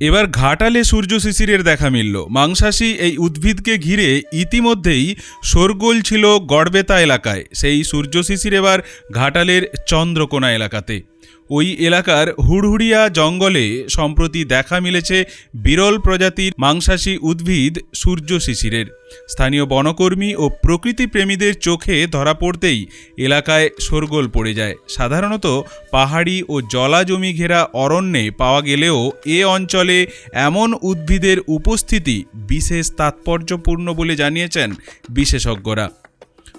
এবার ঘাটালে সূর্য শিশিরের দেখা মিলল। মাংসাশী এই উদ্ভিদকে ঘিরে ইতিমধ্যেই শোরগোল ছিল গড়বেতা এলাকায়। সেই সূর্য শিশির এবার ঘাটালের চন্দ্রকোনা এলাকাতে। ওই এলাকার হুড়হুড়িয়া জঙ্গলে সম্প্রতি দেখা মিলেছে বিরল প্রজাতির মাংসাশী উদ্ভিদ সূর্য শিশিরের। স্থানীয় বনকর্মী ও প্রকৃতি প্রেমীদের চোখে ধরা পড়তেই এলাকায় শোরগোল পড়ে যায়। সাধারণত পাহাড়ি ও জলা জমি ঘেরা অরণ্যে পাওয়া গেলেও এ অঞ্চলে এমন উদ্ভিদের উপস্থিতি বিশেষ তাৎপর্যপূর্ণ বলে জানিয়েছেন বিশেষজ্ঞরা।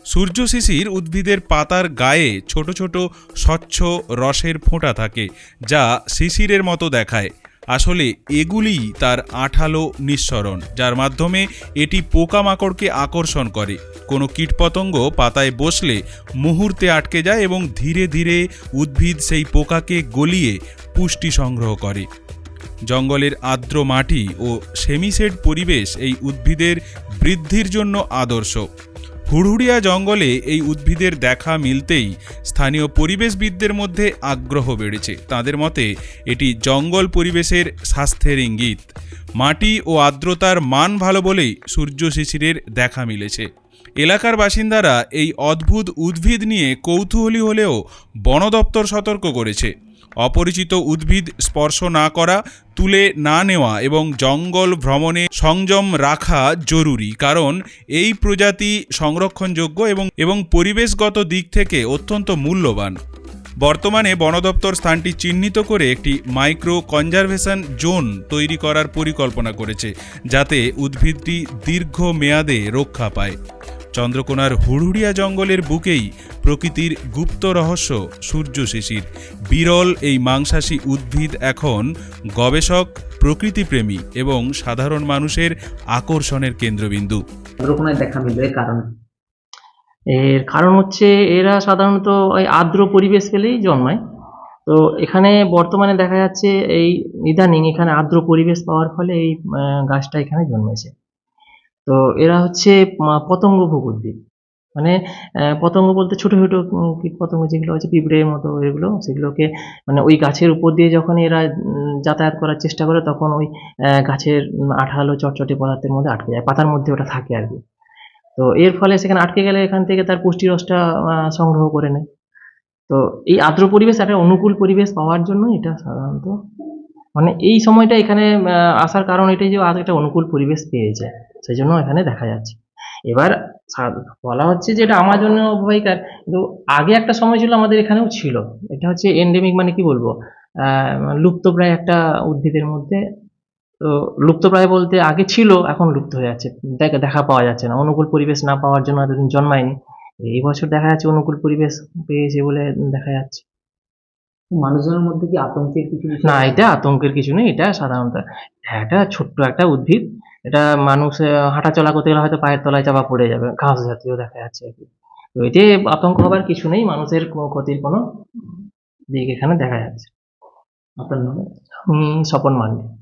সূর্য শিশির উদ্ভিদের পাতার গায়ে ছোট ছোট স্বচ্ছ রসের ফোঁটা থাকে, যা শিশিরের মতো দেখায়। আসলে এগুলিই তার আঠালো নিঃসরণ, যার মাধ্যমে এটি পোকামাকড়কে আকর্ষণ করে। কোনো কীটপতঙ্গ পাতায় বসলে মুহূর্তে আটকে যায় এবং ধীরে ধীরে উদ্ভিদ সেই পোকাকে গলিয়ে পুষ্টি সংগ্রহ করে। জঙ্গলের আর্দ্র মাটি ও সেমিসেড পরিবেশ এই উদ্ভিদের বৃদ্ধির জন্য আদর্শ। হুড়হুড়িয়া জঙ্গলে এই উদ্ভিদের দেখা মিলতেই স্থানীয় পরিবেশবিদদের মধ্যে আগ্রহ বেড়েছে। তাদের মতে, এটি জঙ্গল পরিবেশের স্বাস্থ্যের ইঙ্গিত। মাটি ও আর্দ্রতার মান ভালো বলেই সূর্য শিশিরের দেখা মিলেছে। এলাকার বাসিন্দারা এই অদ্ভুত উদ্ভিদ নিয়ে কৌতূহলী হলেও বন দপ্তর সতর্ক করেছে। অপরিচিত উদ্ভিদ স্পর্শ না করা, তুলে না নেওয়া এবং জঙ্গল ভ্রমণে সংযম রাখা জরুরি, কারণ এই প্রজাতি সংরক্ষণযোগ্য এবং এবং পরিবেশগত দিক থেকে অত্যন্ত মূল্যবান। বর্তমানে বন দপ্তর স্থানটি চিহ্নিত করে একটি মাইক্রো কনজারভেশন জোন তৈরি করার পরিকল্পনা করেছে, যাতে উদ্ভিদটি দীর্ঘ মেয়াদে রক্ষা পায়। চন্দ্রকোনার হুড়হুড়িয়া জঙ্গলের বুকেই প্রকৃতির গুপ্ত রহস্য সূর্য শিশির। বিরল এই মাংসাশী উদ্ভিদ এখন গবেষক প্রকৃতিপ্রেমী এবং সাধারণ মানুষের আকর্ষণের কেন্দ্রবিন্দু। চন্দ্রকোনায় দেখা মিলবে কারণ? এর কারণ হচ্ছে এরা সাধারণত ওই আর্দ্র পরিবেশ পেলেই জন্মায়। তো এখানে বর্তমানে দেখা যাচ্ছে এই ইদানিং এখানে আর্দ্র পরিবেশ পাওয়ার ফলে এই গাছটা এখানে জন্মেছে। তো এরা হচ্ছে পতঙ্গভোগ উদ্ভিদ মানে পতঙ্গ বলতে ছোট ছোট কীট পতঙ্গ যেগুলো হচ্ছে পিঁপড়ের মতো এগুলো, সেগুলোকে মানে ওই গাছের উপর দিয়ে যখন এরা যাতায়াত করার চেষ্টা করে, তখন ওই গাছের আঠালো চটচটে পদার্থের মধ্যে আটকে যায়, পাতার মধ্যে ওটা থাকে আর কি। তো এর ফলে সেখানে আটকে গেলে এখান থেকে তার পুষ্টি রসটা সংগ্রহ করে নেয়। তো এই আর্দ্র পরিবেশ একটা অনুকূল পরিবেশ পাওয়ার জন্য এটা সাধারণত মানে এই সময়টা এখানে আসার কারণ এটাই যে একটা অনুকূল পরিবেশ পেয়েছে। সেই জন্য এখানে দেখা যাচ্ছে। এবার বলা হচ্ছে যে এটা আমার জন্য অববাহিকার কিন্তু আগে একটা সময় ছিল আমাদের এখানেও ছিল। এটা হচ্ছে এন্ডেমিক মানে কি বলব? লুপ্তপ্রায় একটা উদ্ভিদের মধ্যে, তো লুপ্তপ্রায় বলতে আগে ছিল, এখন লুপ্ত হয়ে যাচ্ছে। দেখা দেখা পাওয়া যাচ্ছে না। অনুকূল পরিবেশ না পাওয়ার জন্য এতদিন জন্মায়নি। এই বছর দেখা যাচ্ছে অনুকূল পরিবেশ পেয়েছে বলে দেখা যাচ্ছে। মানুষজনের মধ্যে কি আতঙ্কের কিছু না এটা আতঙ্কের কিছু নেই এটা সাধারণত। এটা ছোট্ট একটা উদ্ভিদ এটা মানুষ হাঁটা চলা করতে গেলে হয়তো পায়ের তলায় চাপা পড়ে যাবে ঘাস জাতীয় দেখা যাচ্ছে আর কি। তো এতে আতঙ্ক হবার কিছু নেই মানুষের কোনো ক্ষতির কোনো দিক এখানে দেখা যাচ্ছে। আপনার নাম? স্বপন মান্ডি।